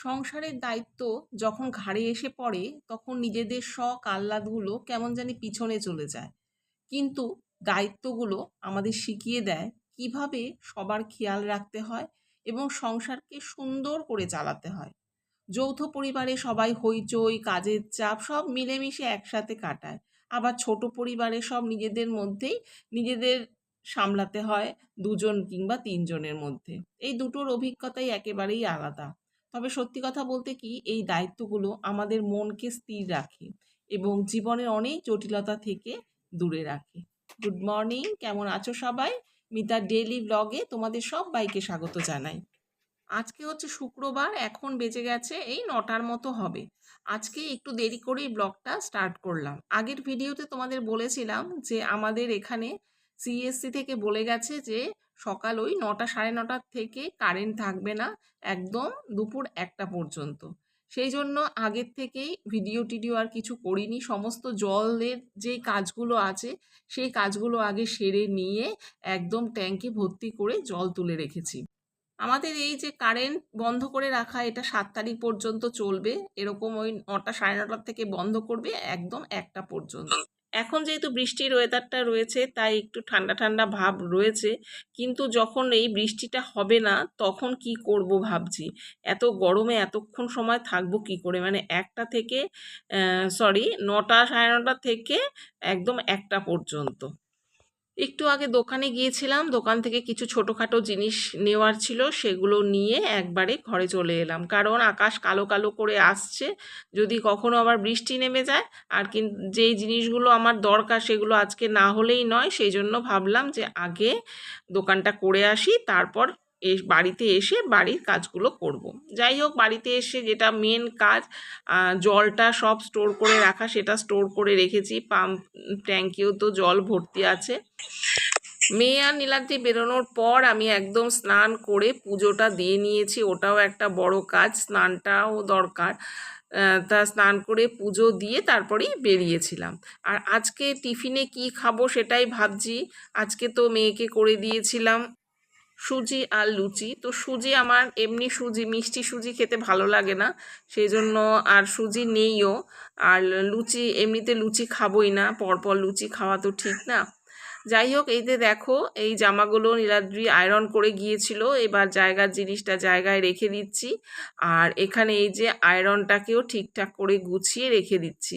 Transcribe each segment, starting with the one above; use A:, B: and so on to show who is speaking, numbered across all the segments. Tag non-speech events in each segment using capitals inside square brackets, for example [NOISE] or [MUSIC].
A: সংসারের দায়িত্ব যখন ঘাড়ে এসে পড়ে, তখন নিজেদের শখ, আহ্লাদগুলো কেমন জানি পিছনে চলে যায়। কিন্তু দায়িত্বগুলো আমাদের শিখিয়ে দেয় কীভাবে সবার খেয়াল রাখতে হয় এবং সংসারকে সুন্দর করে চালাতে হয়। যৌথ পরিবারে সবাই হইচই, কাজের চাপ সব মিলেমিশে একসাথে কাটায়। আবার ছোট পরিবারে সব নিজেদের মধ্যেই নিজেদের সামলাতে হয়, দুজন কিংবা তিনজনের মধ্যে। এই দুটোর অভিজ্ঞতাই একেবারেই আলাদা। তবে সত্যি কথা বলতে কি, এই দায়িত্বগুলো আমাদের মনকে স্থির রাখে এবং জীবনের অনেক জটিলতা থেকে দূরে রাখে। গুড মর্নিং, কেমন আছো সবাই? মিতার ডেইলি ব্লগে তোমাদের সবাইকে স্বাগত জানাই। আজকে হচ্ছে শুক্রবার, এখন বেজে গেছে এই নটার মতো হবে। আজকে একটু দেরি করেই ব্লগটা স্টার্ট করলাম। আগের ভিডিওতে তোমাদের বলেছিলাম যে আমাদের এখানে সিএসসি থেকে বলে গেছে যে সকাল ওই নটা সাড়ে নটার থেকে কারেন্ট থাকবে না একদম দুপুর একটা পর্যন্ত। সেই জন্য আগের থেকেই ভিডিও টিডিও আর কিছু করিনি। সমস্ত জলের যেই কাজগুলো আছে, সেই কাজগুলো আগে সেরে নিয়ে একদম ট্যাঙ্কে ভর্তি করে জল তুলে রেখেছি। আমাদের এই যে কারেন্ট বন্ধ করে রাখা, এটা সাত তারিখ পর্যন্ত চলবে। এরকম ওই নটা সাড়ে নটার থেকে বন্ধ করবে একদম একটা পর্যন্ত। এখন যেহেতু বৃষ্টির ওয়েদারটা রয়েছে, তাই একটু ঠান্ডা ঠান্ডা ভাব রয়েছে, কিন্তু যখন এই বৃষ্টিটা হবে না, তখন কি করব ভাবছি? এত গরমে এতক্ষণ সময় থাকব কি করে? মানে একটা থেকে সরি নটা সাড়ে নটা থেকে একদম একটা পর্যন্ত। একটু আগে দোকানে গিয়েছিলাম, দোকান থেকে কিছু ছোটোখাটো জিনিস নেওয়ার ছিল, সেগুলো নিয়ে একবারে ঘরে চলে এলাম। কারণ আকাশ কালো কালো করে আসছে, যদি কখনো আবার বৃষ্টি নেমে যায়, আর কিন্তু যেই জিনিসগুলো আমার দরকার সেগুলো আজকে না হলেই নয়, সেই জন্য ভাবলাম যে আগে দোকানটা করে আসি, তারপর এ বাড়িতে এসে বাড়ির কাজগুলো করব। যাই হোক, বাড়িতে এসে যেটা মেন কাজ জলটা সব স্টোর করে রাখা, সেটা স্টোর করে রেখেছি। পাম্প ট্যাঙ্কিও তো জল ভর্তি আছে। মেয়ে আর নীলাদ্রি বেরোনোর পর আমি একদম স্নান করে পুজোটা দিয়ে নিয়েছি। ওটাও একটা বড় কাজ, স্নানটাও দরকার। তা স্নান করে পুজো দিয়ে তারপরেই বেরিয়েছিলাম। আর আজকে টিফিনে কি খাব সেটাই ভাবছি। আজকে তো মেয়েকে করে দিয়েছিলাম। সুজি আর লুচি। তো সুজি আমার এমনি সুজি, মিষ্টি সুজি খেতে ভালো লাগে না। সেই জন্য আর সুজি নেইও। আর লুচি, এমনিতে লুচি খাবোই না, পরপর লুচি খাওয়া তো ঠিক না। যাই হোক, এই যে দেখো, এই জামাগুলো নীলাদ্রি আয়রন করে গিয়েছিল। এবার জায়গার জিনিসটা জায়গায় রেখে দিচ্ছি। আর এখানে এই যে আয়রনটাকেও ঠিকঠাক করে গুছিয়ে রেখে দিচ্ছি।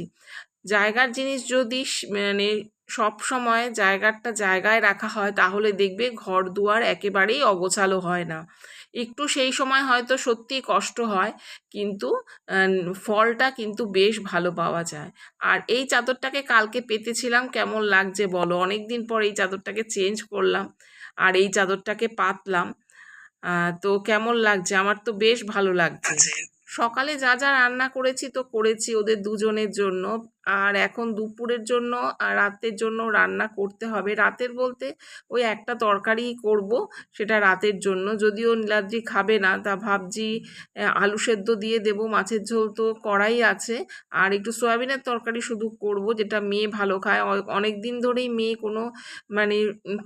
A: জায়গার জিনিস যদি মানে সব সময় জায়গাটা জায়গায় রাখা হয় তাহলে দেখবে ঘর দুয়ার একেবারেই অগোছালো হয় না। একটু সেই সময় হয়তো সত্যি কষ্ট হয় কিন্তু ফলটা কিন্তু বেশ ভালো পাওয়া যায়। আর এই চাদরটাকে কালকে পেতেছিলাম কেমন লাগছে বলো? অনেক দিন পর এই চাদরটাকে চেঞ্জ করলাম আর এই চাদরটাকে পাতলাম। তো কেমন লাগছে? আমার তো বেশ ভালো লাগছে। সকালে যা যা রান্না করেছি তো করেছি ওদের দুজনের জন্য। আর এখন দুপুরের জন্য আর রাতের জন্য রান্না করতে হবে। রাতের বলতে ওই একটা তরকারি করব সেটা রাতের জন্য। যদিও নীলাদ্রি খাবে না, তা ভাবছি আলু সেদ্ধ দিয়ে দেব, মাছের ঝোল তো করাই আছে। আর একটু সয়াবিনের তরকারি শুধু করব, যেটা মেয়ে ভালো খায়। অনেক দিন ধরেই মেয়ে কোনো মানে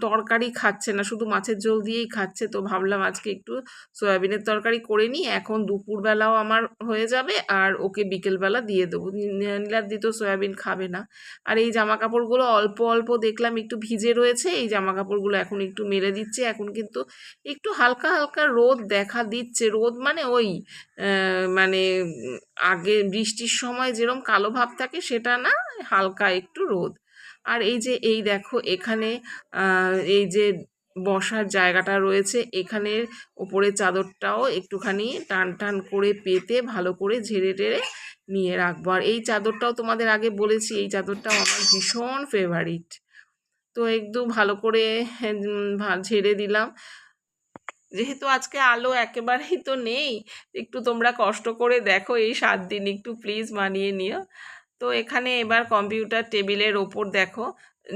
A: তরকারি খাচ্ছে না, শুধু মাছের ঝোল দিয়েই খাচ্ছে। তো ভাবলাম আজকে একটু সয়াবিনের তরকারি করে নিই। এখন দুপুরবেলাও আমার হয়ে যাবে আর ওকে বিকেলবেলা দিয়ে দেবো। নীলাদ্রি তো সয়াবিন খাবে না। আর এই জামা কাপড়গুলো অল্প অল্প দেখলাম একটু ভিজে রয়েছে, এই জামা কাপড়গুলো এখন একটু মেলে দিচ্ছে, এখন কিন্তু একটু হালকা হালকা রোদ দেখা দিচ্ছে। রোদ মানে ওই মানে আগে বৃষ্টির সময় যেরকম কালো ভাব থাকে সেটা না, হালকা একটু রোদ। আর এই যে, এই দেখো এখানে এই যে বসার জায়গাটা রয়েছে, এখানের ওপরে চাদরটাও একটুখানি টান টান করে পেতে, ভালো করে ঝেড়ে টেড়ে নিয়ে রাখব। আর এই চাদরটাও তোমাদের আগে বলেছি, এই চাদরটাও আমার ভীষণ ফেভারিট তো একটু ভালো করে ঝেড়ে দিলাম। যেহেতু আজকে আলো একেবারেই তো নেই, একটু তোমরা কষ্ট করে দেখো এই সাত দিন, একটু প্লিজ মানিয়ে নিও। তো এখানে এবার কম্পিউটার টেবিলের ওপর দেখো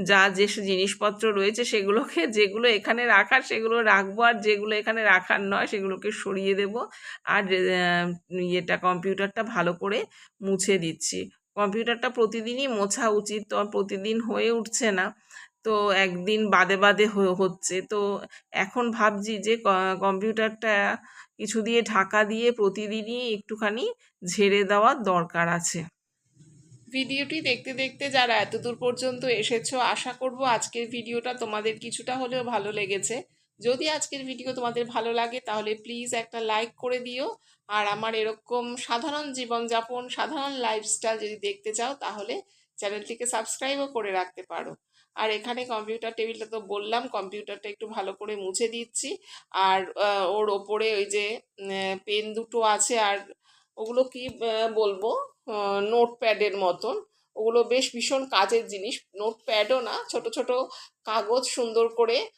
A: যা যে জিনিসপত্র রয়েছে সেগুলোকে [LAUGHS] যেগুলো এখানে রাখার সেগুলো রাখব আর যেগুলো এখানে রাখার নয় সেগুলোকে সরিয়ে দেব। আর ইয়েটা কম্পিউটারটা ভালো করে মুছে দিচ্ছি। কম্পিউটারটা প্রতিদিনই মোছা উচিত, তো প্রতিদিন হয়ে উঠছে না। তো একদিন বাদে বাদে হচ্ছে। তো এখন ভাবছি যে কম্পিউটারটা কিছু দিয়ে ঢাকা দিয়ে প্রতিদিনই একটুখানি ঝেড়ে দেওয়ার দরকার আছে। ভিডিওটি দেখতে দেখতে যারা এতদূর পর্যন্ত এসেছ, আশা করব আজকের ভিডিওটা তোমাদের কিছুটা হলেও ভালো লেগেছে। যদি আজকের ভিডিও তোমাদের ভালো লাগে, তাহলে প্লিজ একটা লাইক করে দিও। আর আমার এরকম সাধারণ জীবনযাপন, সাধারণ লাইফস্টাইল যদি দেখতে চাও, তাহলে চ্যানেলটিকে সাবস্ক্রাইবও করে রাখতে পারো। আর এখানে কম্পিউটার টেবিলটা তো বললাম কম্পিউটারটা একটু ভালো করে মুছে দিচ্ছি। আর ওর ওপরে ওই যে পেন দুটো আছে, আর ওগুলো কি বলব? নোট প্যাডের মতন। ওগুলো বেশ ভীষণ কাজের জিনিস। নোট প্যাডও না, ছোট ছোট কাগজ সুন্দর করে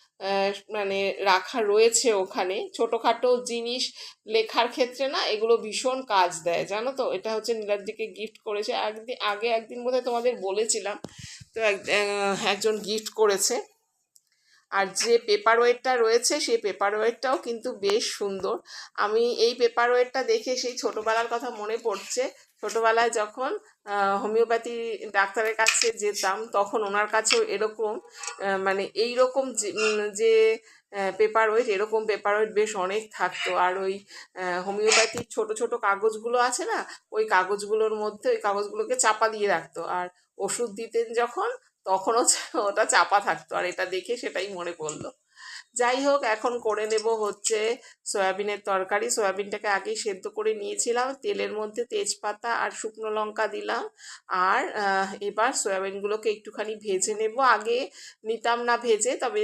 A: মানে রাখা রয়েছে ওখানে। ছোটোখাটো জিনিস লেখার ক্ষেত্রে না, এগুলো ভীষণ কাজ দেয়, জানো তো? এটা হচ্ছে নীলাদ্রিকে গিফট করেছে। একদিন আগে একদিন বোধহয় তোমাদের বলেছিলাম, তো এক- একজন গিফট করেছে। আর যে পেপার ওয়েটটা রয়েছে সেই পেপার ওয়েটটাও কিন্তু বেশ সুন্দর। আমি এই পেপার ওয়েটটা দেখে সেই ছোটোবেলার কথা মনে পড়ছে। ছোটোবেলায় যখন হোমিওপ্যাথি ডাক্তারের কাছে যেতাম, তখন ওনার কাছেও এরকম মানে এই রকম যে পেপার ওয়েট এরকম পেপার ওয়েট বেশ অনেক থাকতো। আর ওই হোমিওপ্যাথির ছোট ছোট কাগজগুলো আছে না, ওই কাগজগুলোর মধ্যে ওই কাগজগুলোকে চাপা দিয়ে রাখতো। আর ওষুধ দিতেন যখন তখনও ওটা চাপা থাকতো আর এটা দেখে সেটাই মনে পড়ল। যাই হোক, এখন করে নেব হচ্ছে সয়াবিনের তরকারি। সয়াবিনটাকে আগেই সেদ্ধ করে নিয়েছিলাম, তেলের মধ্যে তেজপাতা আর শুকনো লঙ্কা দিলাম। আর এবার সয়াবিনগুলোকে একটুখানি ভেজে নেব। আগে নিতাম না ভেজে, তবে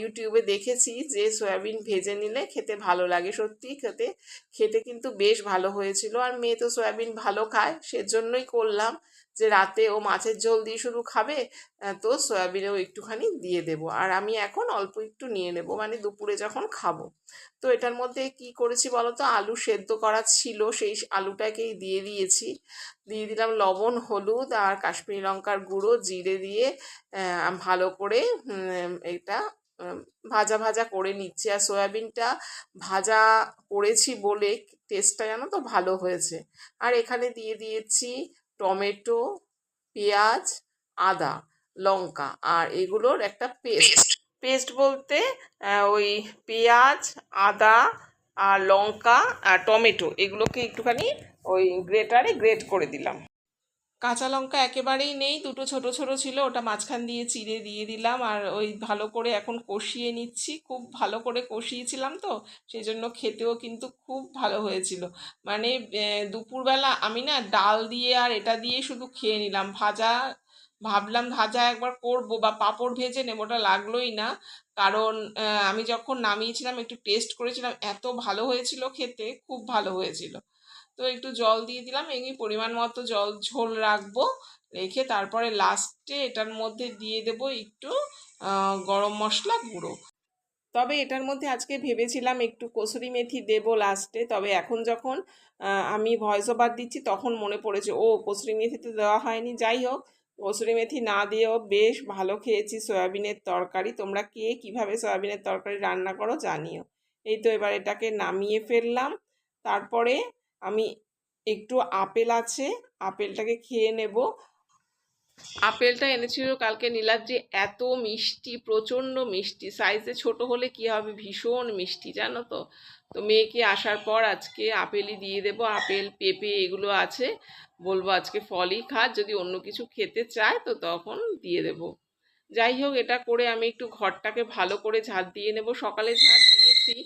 A: ইউটিউবে দেখেছি যে সয়াবিন ভেজে নিলে খেতে ভালো লাগে। সত্যি খেতে খেতে কিন্তু বেশ ভালো হয়েছিল। আর মেয়ে তো সয়াবিন ভালো খায়, সেজন্যই করলাম যে রাতে ও মাছের ঝোল দিয়ে শুধু খাবে তো সয়াবিনেও একটুখানি দিয়ে দেবো। আর আমি এখন অল্প একটু নিয়ে নেব মানে দুপুরে যখন খাব। তো এটার মধ্যে কি করেছি বলো তো আলু সেদ্ধ করা ছিল, সেই আলুটাকেই দিয়ে দিয়েছি। দিয়ে দিলাম লবণ, হলুদ আর কাশ্মীরি লঙ্কার গুঁড়ো, জিরে দিয়ে ভালো করে এটা ভাজা ভাজা করে নিচ্ছি। আর সয়াবিনটা ভাজা করেছি বলে টেস্টটা জানো তো ভালো হয়েছে। আর এখানে দিয়ে দিয়েছি টমেটো, পেঁয়াজ, আদা। লঙ্কা আর এগুলোর একটা পেস্ট। পেস্ট। বলতে ওই পেঁয়াজ আদা আর লঙ্কা আর টমেটো এগুলোকে একটুখানি ওই গ্রেটারে গ্রেট করে দিলাম। কাঁচা লঙ্কা একেবারেই নেই দুটো ছোট ছোট ছিল ওটা মাঝখান দিয়ে চিড়ে দিয়ে দিলাম আর ওই ভালো করে এখন কষিয়ে নিচ্ছি খুব ভালো করে কষিয়েছিলাম তো সেই জন্য খেতেও কিন্তু খুব ভালো হয়েছিল। মানে দুপুরবেলা আমি না ডাল দিয়ে আর এটা দিয়ে শুধু খেয়ে নিলাম ভাজা ভাবলাম ভাজা একবার করব বা পাঁপড় ভেজে নেব, ওটা লাগলোই না। কারণ আমি যখন নামিয়েছিলাম, একটু টেস্ট করেছিলাম, এত ভালো হয়েছিল খেতে, খুব ভালো হয়েছিল। তো একটু জল দিয়ে দিলাম, এমনি পরিমাণ মতো জল, ঝোল রাখব, রেখে তারপরে লাস্টে এটার মধ্যে দিয়ে দেবো একটু গরম মশলা গুঁড়ো। তবে এটার মধ্যে আজকে ভেবেছিলাম একটু কসুরি মেথি দেবো লাস্টে তবে এখন যখন আমি ভয়েস ওভার দিচ্ছি, তখন মনে পড়েছে, ও, কসুরি মেথি তো দেওয়া হয়নি। যাই হোক কসুরি মেথি না দিয়েও বেশ ভালো খেয়েছি সয়াবিনের তরকারি। তোমরা কে কীভাবে সয়াবিনের তরকারি রান্না করো জানিও। এই তো এবার এটাকে নামিয়ে ফেললাম। তারপরে আমি একটু আপেল আছে, আপেলটাকে খেয়ে নেব। আপেলটা এনেছিল কালকে নীলাদ্রি। এত মিষ্টি, প্রচণ্ড মিষ্টি। সাইজে ছোট হলে কি হবে? ভীষণ মিষ্টি, জানো তো? তো মেয়েকে আসার পর আজকে আপেলই দিয়ে দেবো। আপেল, পেঁপে এগুলো আছে। বলব আজকে ফলই খা। যদি অন্য কিছু খেতে চায় তো তখন দিয়ে দেবো। যাই হোক, এটা করে আমি একটু ঘরটাকে ভালো করে ঝাঁট দিয়ে নেব। সকালে ঝাড় দিয়েছি।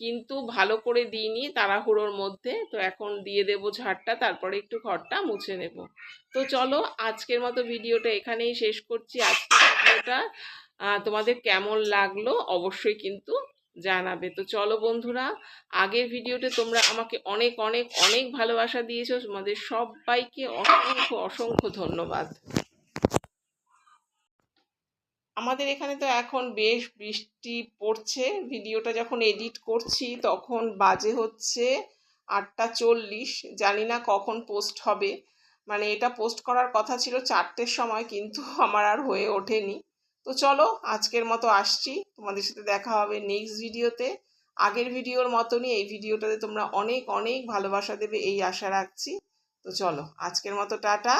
A: কিন্তু ভালো করে দিইনি তাড়াহুড়োর মধ্যে। তো এখন দিয়ে দেবো ঝাড়টা, তারপরে একটু ঘরটা মুছে নেব। তো চলো, আজকের মতো ভিডিওটা এখানেই শেষ করছি। আজকের ভিডিওটা তোমাদের কেমন লাগল অবশ্যই কিন্তু জানাবে। তো চলো বন্ধুরা, আগের ভিডিওতে তোমরা আমাকে অনেক অনেক অনেক ভালোবাসা দিয়েছ। তোমাদের সবাইকে অসংখ্য অসংখ্য ধন্যবাদ। আমাদের এখানে তো এখন বেশ বৃষ্টি পড়ছে। ভিডিওটা যখন এডিট করছি তখন বাজে হচ্ছে আটটা চল্লিশ। জানি না কখন পোস্ট হবে। মানে এটা পোস্ট করার কথা ছিল চারটের সময় কিন্তু আমার আর হয়ে ওঠেনি। তো চলো আজকের মতো আসছি। তোমাদের সাথে দেখা হবে নেক্সট ভিডিওতে আগের ভিডিওর মতনই এই ভিডিওটাতে তোমরা অনেক অনেক ভালোবাসা দেবে, এই আশা রাখছি। তো চলো আজকের মতো টাটা।